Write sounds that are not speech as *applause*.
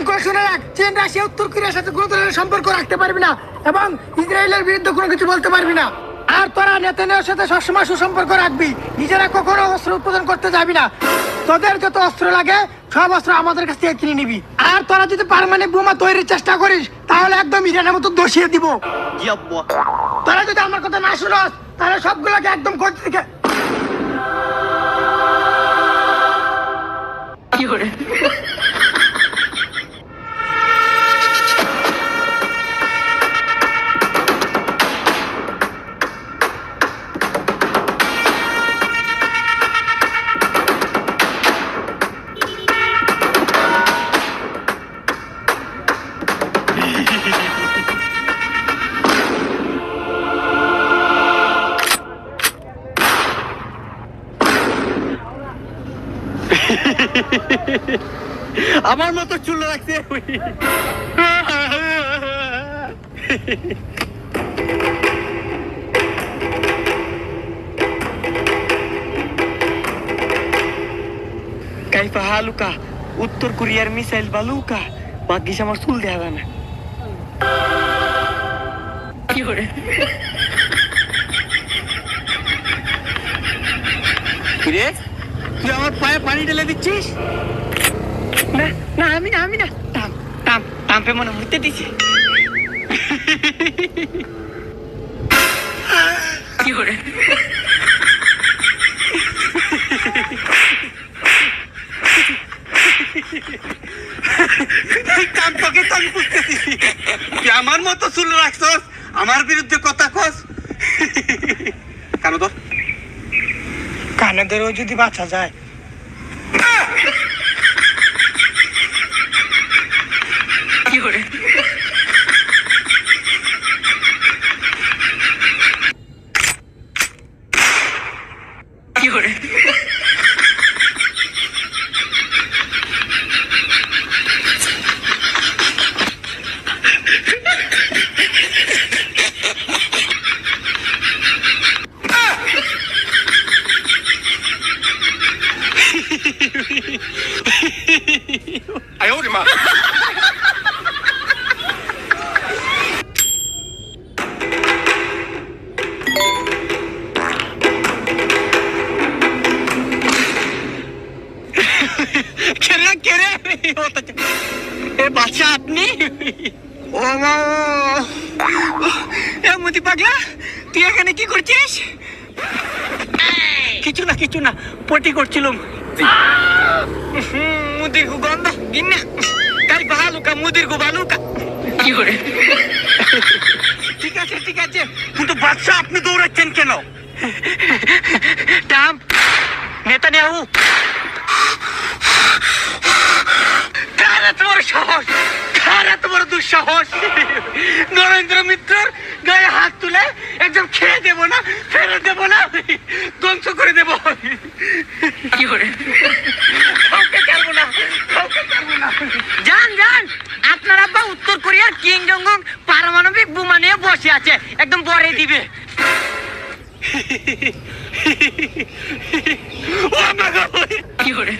কান করে শুনে রাখ। চীন রাশিয়া উত্তর কোরিয়ার সাথে কোনো ধরনের সম্পর্ক রাখতে পারবি না এবং ইসরায়েলের বিরুদ্ধে কোনো কিছু বলতে পারবি না। আর তোরা নেতানিয়ার সাথে সবসময় সুসম্পর্ক রাখবি। নিজেরা কখনো অস্ত্র উৎপাদন করতে যাবি না। তোদের যত অস্ত্র লাগে সব অস্ত্র আমাদের কাছ থেকে কিনে নিবি। আর তোরা যদি পারমানেন্ট বোমা তৈরির চেষ্টা করিস তাহলে একদম ইরানের মতো দোষিয়ে দিব। তোরা যদি আমার কথা না শুনস তাহলে সবগুলোকে একদম করতে থেকে *laughs* আমার মতো চুল রাখছে কাইফা হালুকা উত্তর কোরিয়ার মিসাইল বালুকা ভাগ্যিস আমার চুল দেখা যায় না। কিরে? তুই আমার পায়ে পানি ঢেলে দিচ্ছিস? না না আমি না আমি না। টাম টাম টাম্পে মনে মুতে দিছে। কি করে? কাম তোকে তো আমি বুঝতেছি তুই আমার মতো চুল রাখছস আমার বিরুদ্ধে কথা কস। কানাদেরও যদি বাঁচা যায় কেরে কেরে এ বাচ্চা আপনি? ও মা এ মতি পাগলা তুই এখানে কি করছিস? কিছু না কিছু না পটি করছিলাম। মুদির গু গন্ধ গিন্না। কাই বালুকা মুদির গু বালুকা। কি করে? ঠিক আছে ঠিক আছে। কিন্তু বাচ্চা আপনি দৌড়াচ্ছেন কেন? টাম নেতানিয়াহু। কার এত বড় সাহস এত বড় দুঃসাহস? নরেন্দ্র মিত্রর গায়ে হাত তুলে একদম খেয়ে দেবো না ফেলে দেবো না ধ্বংস করে দেবো। কি করে? কাউকে ছাড়বো না কাউকে ছাড়বো না। যান যান। আপনার আব্বা উত্তর কোরিয়ার কিং জং পারমাণবিক বোমা নিয়ে বসে আছে। একদম বরে দিবে! কি করে?